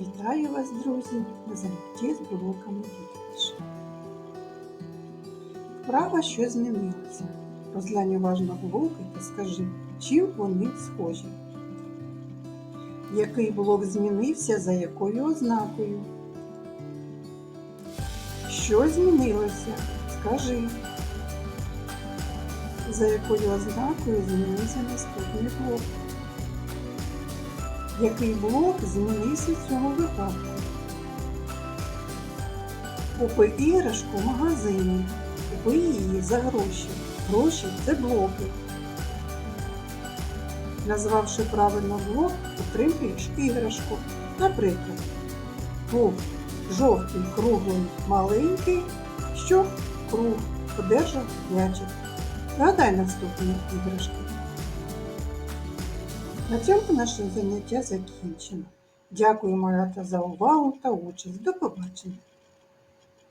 Вітаю вас, друзі, на занятті з блоками Вітиш. Вправа, що змінилося. Розглянь уважно блоки та скажи, чим вони схожі. Який блок змінився за якою ознакою? Що змінилося? Скажи. За якою ознакою змінився наступний блок? Який блок змінився в цьому випадку? Купи іграшку в магазині. Купи її за гроші. Гроші це блоки. Назвавши правильно блок, отримуєш іграшку. Наприклад, був жовтий, круглий, маленький, що круг одержав м'ячик. Згадай наступні іграшки. На цьому наше заняття закінчено. Дякую, малята, за увагу та участь. До побачення!